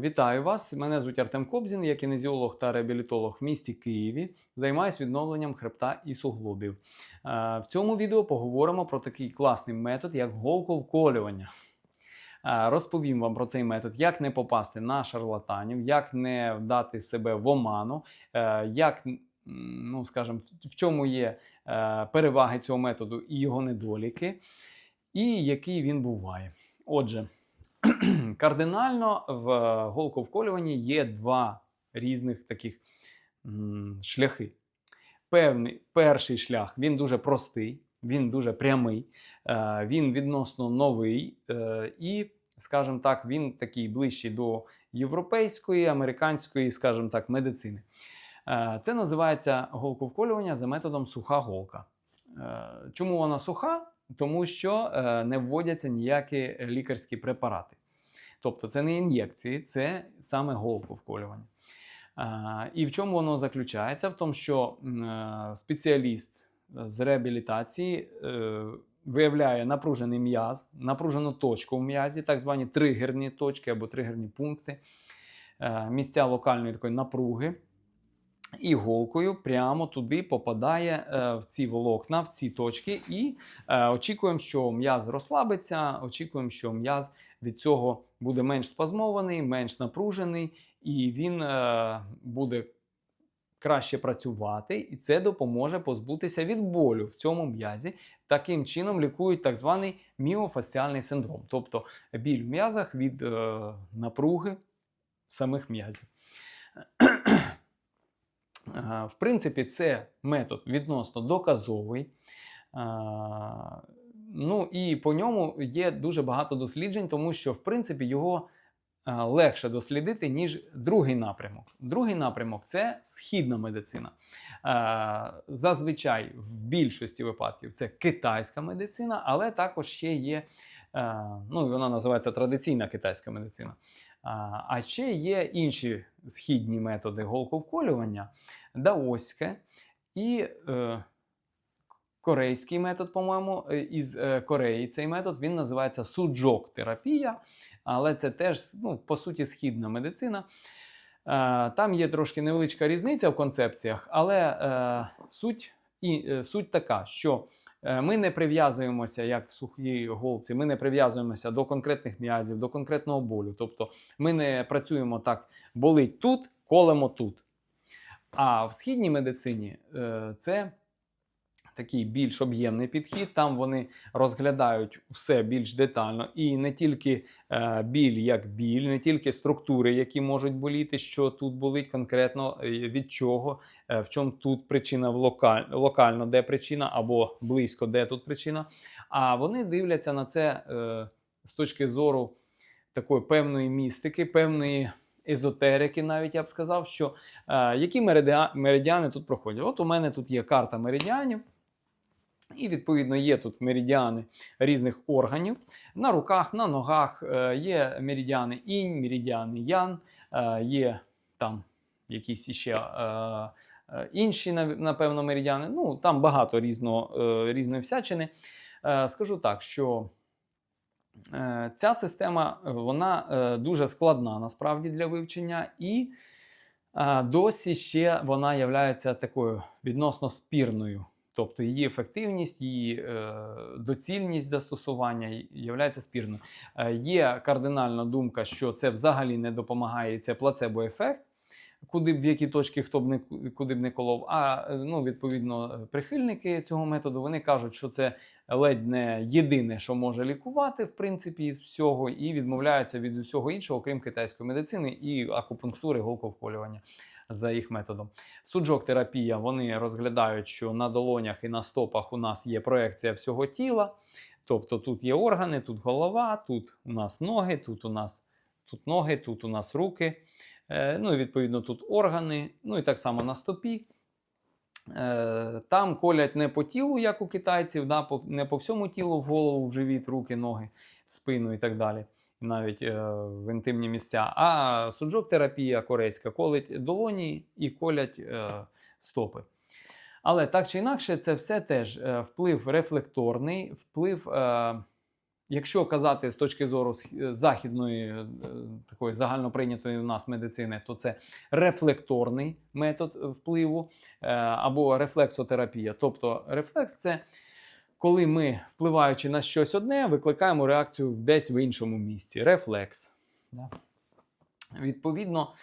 Вітаю вас! Мене звуть Артем Кобзін, я кінезіолог та реабілітолог в місті Києві. Займаюсь відновленням хребта і суглобів. Е, В цьому відео поговоримо про такий класний метод, як голковколювання. Е, Розповім вам про цей метод, як не попасти на шарлатанів, як не вдати себе в оману, е, як, ну скажімо, в- чому є переваги цього методу і його недоліки, і який він буває. Отже, кардинально в голковколюванні є два різних таких шляхи. Певний перший шлях він дуже простий, він дуже прямий, е, він відносно новий е, і, скажімо так, він такий ближчий до європейської, американської, скажімо так, медицини. Е, Це називається голковколювання за методом суха голка. Чому вона суха? Тому що е, не вводяться ніякі лікарські препарати. Тобто це не ін'єкції, це саме голковколювання. І в чому воно заключається? В тому, що е, спеціаліст з реабілітації е, виявляє напружений м'яз, напружену точку в м'язі, так звані тригерні точки або тригерні пункти, місця локальної такої напруги. І голкою прямо туди попадає е, в ці волокна, в ці точки, і е, очікуємо, що м'яз розслабиться, очікуємо, що м'яз від цього буде менш спазмований, менш напружений, і він е, буде краще працювати, і це допоможе позбутися від болю в цьому м'язі. Таким чином лікують так званий міофасціальний синдром, тобто біль в м'язах від е, напруги самих м'язів. Е, В принципі, це метод відносно доказовий. Е, Ну і по ньому є дуже багато досліджень, тому що в принципі його е, легше дослідити, ніж другий напрямок. Другий напрямок це східна медицина. Зазвичай в більшості випадків це китайська медицина, але також ще є. Ну, вона називається традиційна китайська медицина. А ще є інші східні методи голковколювання, даоське і е, корейський метод, по-моєму, е, із е, Кореї цей метод він називається суджок-терапія, але це теж, ну, по суті, східна медицина. Е, Там є трошки невеличка різниця в концепціях, але е, суть, і, е, суть така, що е, ми не прив'язуємося, як в сухій голці, ми не прив'язуємося до конкретних м'язів, до конкретного болю. Тобто ми не працюємо так, болить тут, колемо тут. А в східній медицині е, це такий більш об'ємний підхід. Там вони розглядають все більш детально, і не тільки е, біль як біль, не тільки структури, які можуть боліти, що тут болить конкретно е, від чого, е, в чому тут причина в локаль, локально, де причина, або близько, де тут причина. А вони дивляться на це е, з точки зору такої певної містики, певної. Езотерики, навіть я б сказав, що е, які меридіани тут проходять. От у мене тут є карта меридіанів, і відповідно є тут меридіани різних органів. На руках, на ногах е, є меридіани інь, меридіани ян, е, є там якісь іще е, інші, напевно, меридіани. Ну, там багато різного, е, різної всячини. Скажу так, що ця система вона дуже складна насправді для вивчення, і досі ще вона є такою відносно спірною. Тобто її ефективність, її е, доцільність застосування є спірною. Е, є кардинальна думка, що це взагалі не допомагає, це плацебо-ефект, куди б в які точки хто б не куди б не колов. А е, ну, відповідно, прихильники цього методу вони кажуть, що це ледь не єдине, що може лікувати, в принципі, із всього, і відмовляються від усього іншого, крім китайської медицини і акупунктури, голковколювання за їх методом. Суджок-терапія вони розглядають, що на долонях і на стопах у нас є проекція всього тіла. Тобто тут є органи, тут голова, тут у нас ноги, тут у нас тут ноги, тут у нас руки. Е, ну і відповідно тут органи, ну і так само на стопі. Е, Там колять не по тілу, як у китайців, да, не по всьому тілу, в голову, в живіт, руки, ноги, в спину і так далі. Навіть е, в інтимні місця. А суджок-терапія корейська колить долоні і колять е, стопи. Але так чи інакше, це все теж е, вплив рефлекторний, вплив Якщо казати з точки зору західної такої загальноприйнятої у нас медицини, то це рефлекторний метод впливу або рефлексотерапія. Тобто рефлекс це коли ми, впливаючи на щось одне, викликаємо реакцію десь в іншому місці. Рефлекс. Да. Відповідно,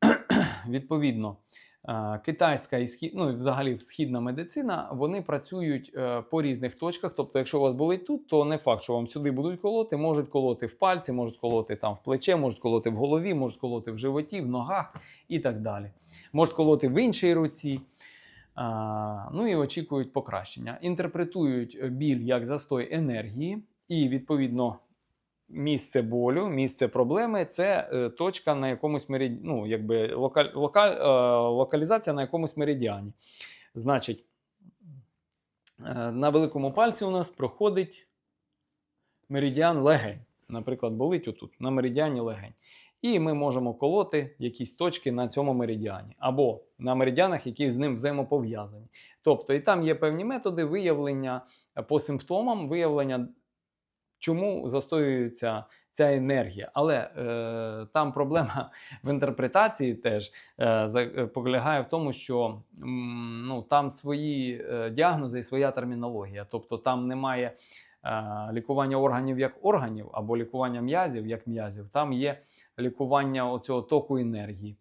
відповідно, е, китайська і схід, ну, взагалі східна медицина, вони працюють е, по різних точках. Тобто, якщо у вас болить тут, то не факт, що вам сюди будуть колоти, можуть колоти в пальці, можуть колоти там в плече, можуть колоти в голові, можуть колоти в животі, в ногах і так далі. Можуть колоти в іншій руці. Ну і очікують покращення. Інтерпретують е, біль як застой енергії, і відповідно місце болю, місце проблеми це е, точка на якомусь меридіані, ну, якби локаль, локаль, е, локалізація на якомусь меридіані. Значить, на великому пальці у нас проходить меридіан легень. Наприклад, болить отут, на меридіані легень. І ми можемо колоти якісь точки на цьому меридіані, або на меридіанах, які з ним взаємопов'язані. Тобто, і там є певні методи виявлення е, по симптомам, виявлення, чому застоюється ця енергія. Але е, там проблема в інтерпретації теж е, е, полягає в тому, що м, ну, там свої е, діагнози і своя термінологія. Тобто там немає лікування органів як органів, або лікування м'язів як м'язів. Там є лікування оцього току енергії.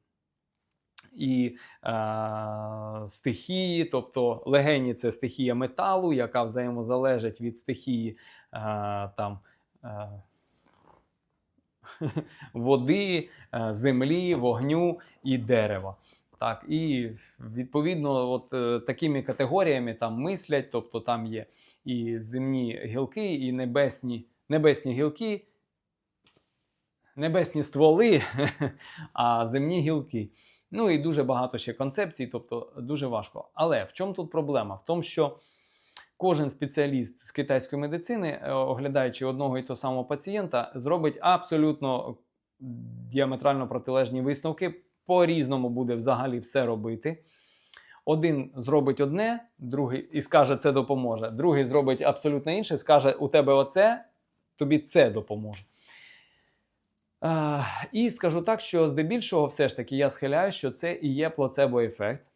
І е, стихії, тобто легені це стихія металу, яка взаємозалежить від стихії е, там, е, води, е, землі, вогню і дерева. Так, і відповідно, от е, такими категоріями там мислять, тобто там є і земні гілки, і небесні, небесні гілки, небесні стволи, а земні гілки. Ну і дуже багато ще концепцій, тобто дуже важко. Але в чому тут проблема? В тому, що кожен спеціаліст з китайської медицини, е, оглядаючи одного і того самого пацієнта, зробить абсолютно діаметрально протилежні висновки. По-різному буде взагалі все робити. Один зробить одне, другий і скаже, це допоможе. Другий зробить абсолютно інше, скаже, у тебе оце, тобі це допоможе. А, і скажу так, що здебільшого, все ж таки, я схиляю, що це і є плацебо-ефект.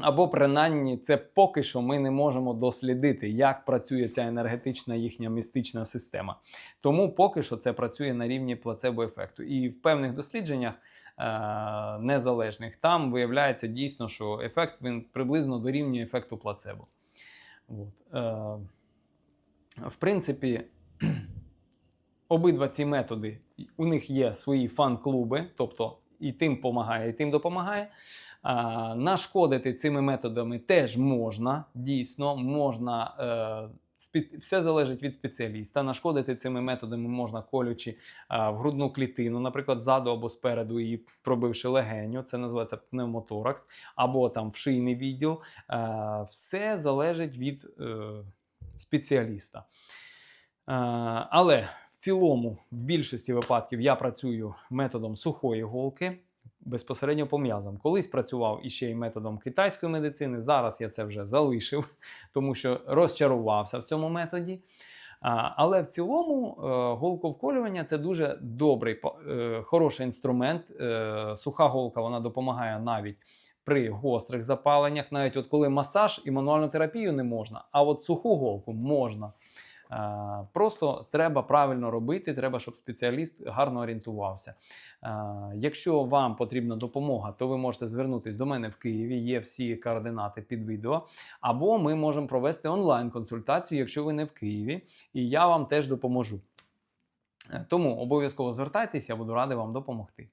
Або принаймні це поки що ми не можемо дослідити, як працює ця енергетична їхня містична система. Тому поки що це працює на рівні плацебо-ефекту. І в певних дослідженнях незалежних там виявляється дійсно, що ефект він приблизно дорівнює ефекту плацебо. От. Е- в принципі, обидва ці методи, у них є свої фан-клуби, тобто і тим допомагає, і тим допомагає. А, нашкодити цими методами теж можна, дійсно, можна. Е, все залежить від спеціаліста. Нашкодити цими методами можна колючи в грудну клітину, наприклад, ззаду або спереду, і пробивши легеню, це називається пневмоторакс, або там в шийний відділ. Все залежить від е, спеціаліста. Але в цілому, в більшості випадків, я працюю методом сухої голки. Безпосередньо по м'язам. Колись працював іще й методом китайської медицини. Зараз я це вже залишив, тому що розчарувався в цьому методі. Але в цілому е, голковколювання це дуже добрий, е, хороший інструмент. Е, Суха голка вона допомагає навіть при гострих запаленнях, навіть от коли масаж і мануальну терапію не можна, а от суху голку можна. Е, Просто треба правильно робити, треба, щоб спеціаліст гарно орієнтувався. Е, Якщо вам потрібна допомога, то ви можете звернутися до мене в Києві. Є всі координати під відео. Або ми можемо провести онлайн-консультацію, якщо ви не в Києві, і я вам теж допоможу. Е, Тому обов'язково звертайтеся, я буду радий вам допомогти.